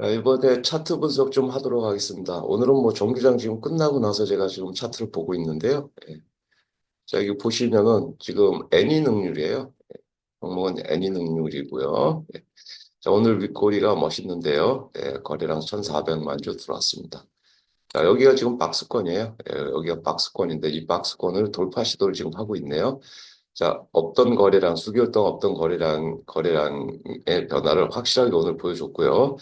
자, 이번에 차트 분석 좀 하도록 하겠습니다. 오늘은 뭐 정규장 지금 끝나고 나서 제가 지금 차트를 보고 있는데요. 예. 자, 여기 보시면은 지금 애니 능률이에요. 예. 종목은 애니 능률이고요. 예. 자, 오늘 윗꼬리가 멋있는데요. 예, 거래량 1,400만 주 들어왔습니다. 자, 여기가 지금 박스권이에요. 예, 여기가 박스권인데 이 박스권을 돌파 시도를 지금 하고 있네요. 자, 없던 거래량, 수개월 동안 없던 거래량, 거래량의 변화를 확실하게 오늘 보여줬고요.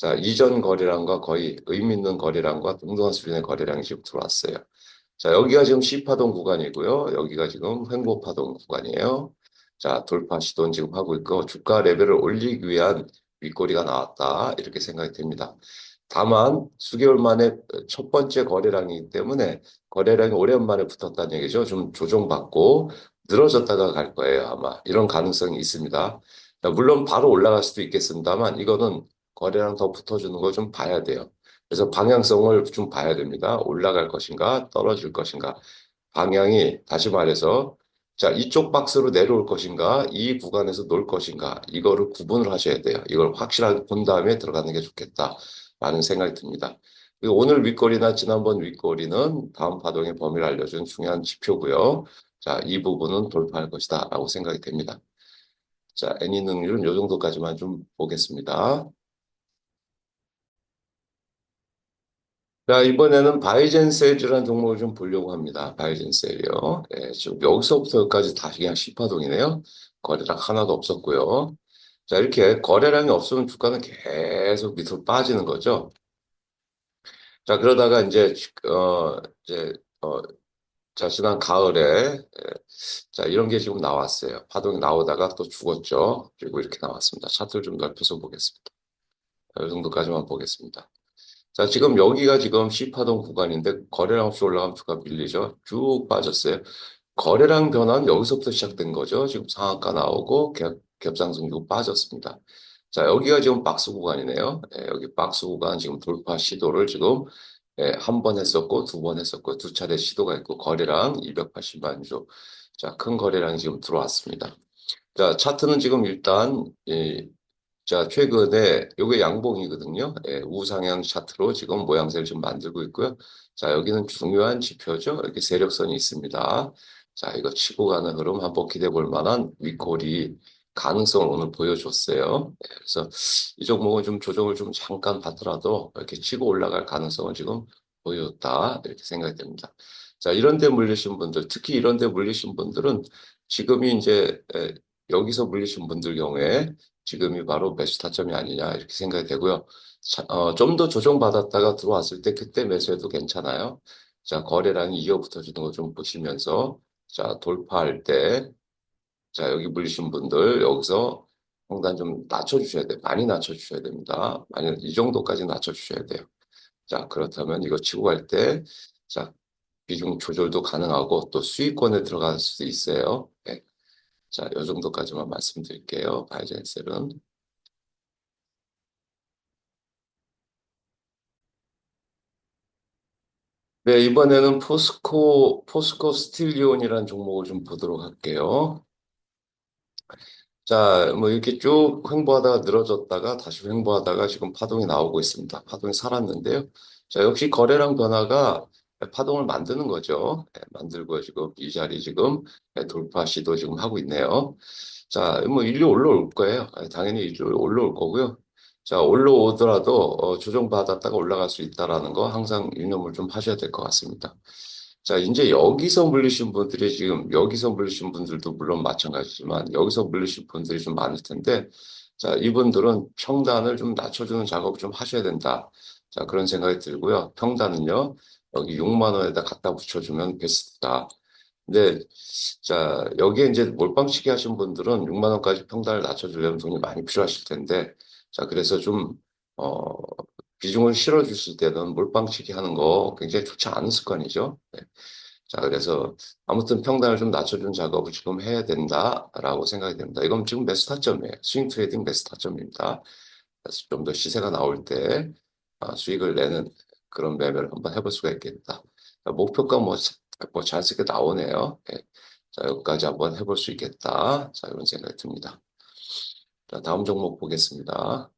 자, 이전 거래량과 거의 의미 있는 거래량과 동등한 수준의 거래량이 지금 들어왔어요. 자, 여기가 지금 C파동 구간이고요. 여기가 지금 횡보파동 구간이에요. 자, 돌파 시도는 지금 하고 있고, 주가 레벨을 올리기 위한 윗꼬리가 나왔다. 이렇게 생각이 됩니다. 다만, 수개월 만에 첫 번째 거래량이기 때문에 거래량이 오랜만에 붙었다는 얘기죠. 좀 조정받고 늘어졌다가 갈 거예요. 아마. 이런 가능성이 있습니다. 물론 바로 올라갈 수도 있겠습니다만, 이거는 거래량 더 붙어주는 걸 좀 봐야 돼요. 그래서 방향성을 좀 봐야 됩니다. 올라갈 것인가, 떨어질 것인가. 방향이 다시 말해서 자 이쪽 박스로 내려올 것인가, 이 구간에서 놀 것인가, 이거를 구분을 하셔야 돼요. 이걸 확실하게 본 다음에 들어가는 게 좋겠다라는 생각이 듭니다. 오늘 윗거리나 지난번 윗거리는 다음 파동의 범위를 알려준 중요한 지표고요. 자, 이 부분은 돌파할 것이다 라고 생각이 됩니다. 자, 애니 능률은 이 정도까지만 좀 보겠습니다. 자, 이번에는 바이젠 셀즈라는 종목을 좀 보려고 합니다. 바이젠 셀이요. 네, 지금 여기서부터 여기까지 다 그냥 10파동이네요. 거래량 하나도 없었고요. 자, 이렇게 거래량이 없으면 주가는 계속 밑으로 빠지는 거죠. 자, 그러다가 이제, 어, 이제, 어, 자, 지난 가을에, 예, 자, 이런 게 지금 나왔어요. 파동이 나오다가 또 죽었죠. 그리고 이렇게 나왔습니다. 차트를 좀 넓혀서 보겠습니다. 이 정도까지만 보겠습니다. 자, 지금 여기가 지금 C파동 구간인데 거래량 없이 올라가면 주가 밀리죠. 쭉 빠졌어요. 거래량 변화는 여기서부터 시작된 거죠. 지금 상한가 나오고 겹, 겹상승 빠졌습니다. 자, 여기가 지금 박스 구간이네요. 예, 여기 박스 구간 지금 돌파 시도를 지금 예, 한 번 했었고 두 번 했었고 두 차례 시도가 있고 거래량 280만 주. 자, 큰 거래량이 지금 들어왔습니다. 자, 차트는 지금 일단 예, 자, 최근에 요게 양봉이거든요. 예, 우상향 차트로 지금 모양새를 좀 만들고 있고요. 자, 여기는 중요한 지표죠. 이렇게 세력선이 있습니다. 자, 이거 치고 가는 흐름 한번 기대해 볼 만한 윗꼬리 가능성을 오늘 보여줬어요. 예, 그래서 이 종목은 좀 조정을 좀 잠깐 받더라도 이렇게 치고 올라갈 가능성을 지금 보여줬다. 이렇게 생각이 됩니다. 자, 이런 데 물리신 분들, 특히 이런 데 물리신 분들은 지금이 이제 여기서 물리신 분들 경우에 지금이 바로 매수 타점이 아니냐 이렇게 생각이 되고요. 어, 좀 더 조정받았다가 들어왔을 때 그때 매수해도 괜찮아요. 자, 거래량이 이어 붙어 주는 거 좀 보시면서 자, 돌파할 때 자, 여기 물리신 분들 여기서 상단 좀 낮춰주셔야 돼요. 많이 낮춰주셔야 됩니다. 많이, 이 정도까지 낮춰주셔야 돼요. 자, 그렇다면 이거 치고 갈 때, 자, 비중 조절도 가능하고 또 수익권에 들어갈 수도 있어요. 네. 자, 이 정도까지만 말씀드릴게요. 바이젠셀은. 네, 이번에는 포스코, 포스코 스틸리온이라는 종목을 좀 보도록 할게요. 자, 뭐 이렇게 쭉 횡보하다가 늘어졌다가 다시 횡보하다가 지금 파동이 나오고 있습니다. 파동이 살았는데요. 자, 역시 거래량 변화가 파동을 만드는 거죠. 네, 만들고 지금 이 자리 지금 돌파 시도 지금 하고 있네요. 자, 뭐 일류 올라올 거예요. 네, 당연히 일류 올라올 거고요. 자, 올라오더라도 어, 조정받았다가 올라갈 수 있다라는 거 항상 유념을 좀 하셔야 될 것 같습니다. 자, 이제 여기서 물리신 분들이 지금 여기서 물리신 분들도 물론 마찬가지지만 여기서 물리신 분들이 좀 많을 텐데 자, 이분들은 평단을 좀 낮춰주는 작업을 좀 하셔야 된다. 자, 그런 생각이 들고요. 평단은요. 여기 6만 원에다 갖다 붙여주면 베스트다. 근데 자 여기에 이제 몰빵치기 하신 분들은 6만 원까지 평단을 낮춰주려면 돈이 많이 필요하실 텐데 자 그래서 좀 어, 비중을 실어주실 때는 몰빵치기 하는 거 굉장히 좋지 않은 습관이죠. 네. 자 그래서 아무튼 평단을 좀 낮춰준 작업을 지금 해야 된다라고 생각이 됩니다. 이건 지금 매수 타점이에요. 스윙 트레이딩 매수 타점입니다. 그래서 좀 더 시세가 나올 때 아, 수익을 내는 그런 매매를 한번 해볼 수가 있겠다. 목표가 뭐, 뭐 자연스럽게 나오네요. 네. 자, 여기까지 한번 해볼 수 있겠다. 자, 이런 생각이 듭니다. 자, 다음 종목 보겠습니다.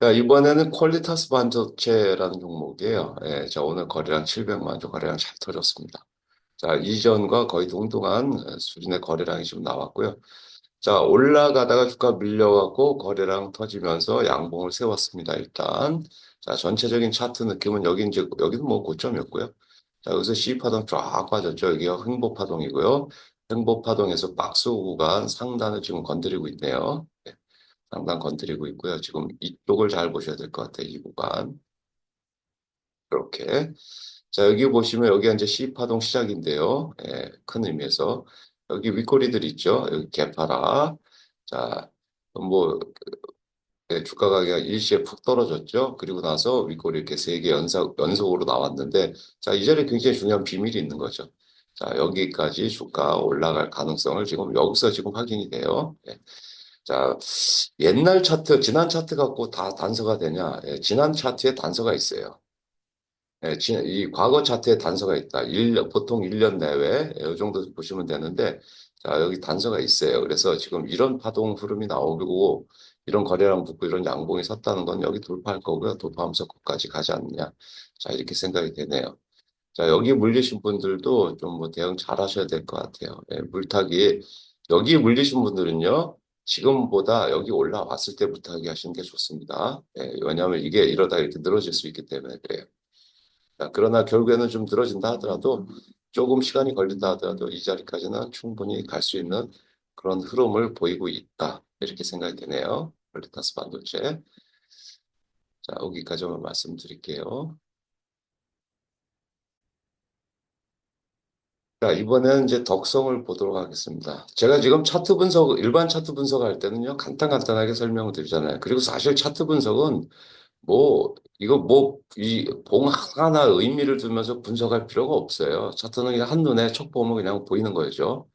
자, 이번에는 퀄리타스 반도체라는 종목이에요. 예, 자, 오늘 거래량 700만 주 거래량 잘 터졌습니다. 자, 이전과 거의 동등한 수준의 거래량이 지금 나왔고요. 자, 올라가다가 주가 밀려갖고 거래량 터지면서 양봉을 세웠습니다. 일단. 자, 전체적인 차트 느낌은 여기 이제, 여기는 뭐 고점이었고요. 자, 여기서 C파동 쫙 빠졌죠. 여기가 횡보파동이고요. 횡보파동에서 박스 구간 상단을 지금 건드리고 있네요. 네, 상단 건드리고 있고요. 지금 이쪽을 잘 보셔야 될 것 같아요. 이 구간. 이렇게. 자, 여기 보시면 여기가 이제 C파동 시작인데요. 예, 큰 의미에서. 여기 윗꼬리들 있죠. 여기 개파라. 자, 뭐, 예, 주가 가격이 일시에 푹 떨어졌죠. 그리고 나서 윗꼬리 이렇게 세 개 연속, 연속으로 나왔는데, 자, 이 자리에 굉장히 중요한 비밀이 있는 거죠. 자, 여기까지 주가 올라갈 가능성을 지금 여기서 지금 확인이 돼요. 예. 자, 옛날 차트, 지난 차트 갖고 다 단서가 되냐? 예, 지난 차트에 단서가 있어요. 예, 지- 이 과거 차트에 단서가 있다. 1년, 보통 1년 내외, 이 정도 보시면 되는데, 자, 여기 단서가 있어요. 그래서 지금 이런 파동 흐름이 나오고, 이런 거래량 붙고 이런 양봉이 섰다는 건 여기 돌파할 거고요. 돌파하면서 거기까지 가지 않느냐. 자, 이렇게 생각이 되네요. 자, 여기 물리신 분들도 좀 뭐 대응 잘 하셔야 될 것 같아요. 예, 물타기, 여기 물리신 분들은요, 지금보다 여기 올라왔을 때 물타기 하시는 게 좋습니다. 예, 왜냐하면 이게 이러다 이렇게 늘어질 수 있기 때문에 그래요. 자, 그러나 결국에는 좀 늘어진다 하더라도 조금 시간이 걸린다 하더라도 이 자리까지는 충분히 갈 수 있는 그런 흐름을 보이고 있다. 이렇게 생각이 되네요. 퀄리타스 반도체. 자, 여기까지만 말씀드릴게요. 자, 이번에는 이제 덕성을 보도록 하겠습니다. 제가 지금 차트 분석, 일반 차트 분석할 때는요, 간단간단하게 설명을 드리잖아요. 그리고 사실 차트 분석은 뭐, 이거 뭐, 이봉 하나 의미를 두면서 분석할 필요가 없어요. 차트는 그냥 한눈에 척 보면 그냥 보이는 거죠.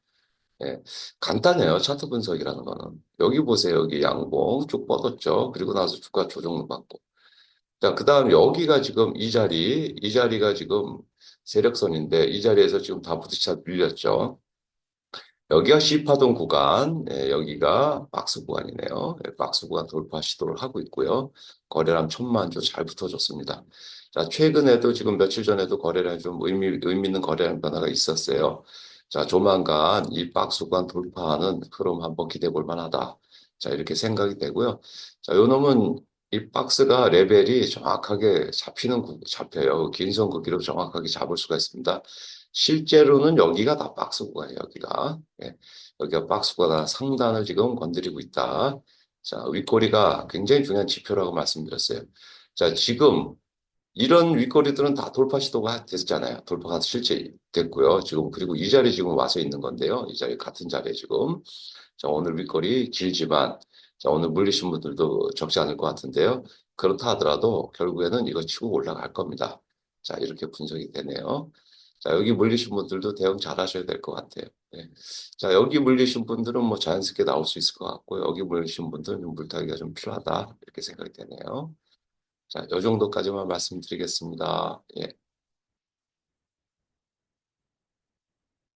예, 간단해요. 차트 분석이라는 거는. 여기 보세요. 여기 양봉 쭉 뻗었죠. 그리고 나서 주가 조정을 받고. 자, 그 다음 여기가 지금 이 자리, 이 자리가 지금 세력선인데 이 자리에서 지금 다 부딪혀 밀렸죠. 여기가 C파동 구간, 예, 여기가 박스 구간이네요. 예, 박스 구간 돌파 시도를 하고 있고요. 거래량 천만 주잘 붙어줬습니다. 자, 최근에도 지금 며칠 전에도 거래량 좀 의미, 의미 있는 거래량 변화가 있었어요. 자, 조만간 이 박스 구간 돌파하는 흐름 한번 기대해 볼 만하다. 자, 이렇게 생각이 되고요. 자, 요 놈은 이 박스가 레벨이 정확하게 잡히는, 구- 잡혀요. 긴선 긋기로 정확하게 잡을 수가 있습니다. 실제로는 여기가 다 박스 구간이에요, 여기가. 예, 여기가 박스 구간 상단을 지금 건드리고 있다. 자, 윗꼬리가 굉장히 중요한 지표라고 말씀드렸어요. 자, 지금 이런 윗꼬리들은 다 돌파 시도가 됐잖아요. 돌파가 실제 됐고요. 지금 그리고 이 자리 지금 와서 있는 건데요. 이 자리 같은 자리에 지금. 자, 오늘 윗꼬리 길지만 자, 오늘 물리신 분들도 적지 않을 것 같은데요. 그렇다 하더라도 결국에는 이거 치고 올라갈 겁니다. 자, 이렇게 분석이 되네요. 자, 여기 물리신 분들도 대응 잘 하셔야 될 것 같아요. 네. 자, 여기 물리신 분들은 뭐 자연스럽게 나올 수 있을 것 같고, 여기 물리신 분들은 좀 물타기가 좀 필요하다. 이렇게 생각이 되네요. 자, 이 정도까지만 말씀드리겠습니다. 예.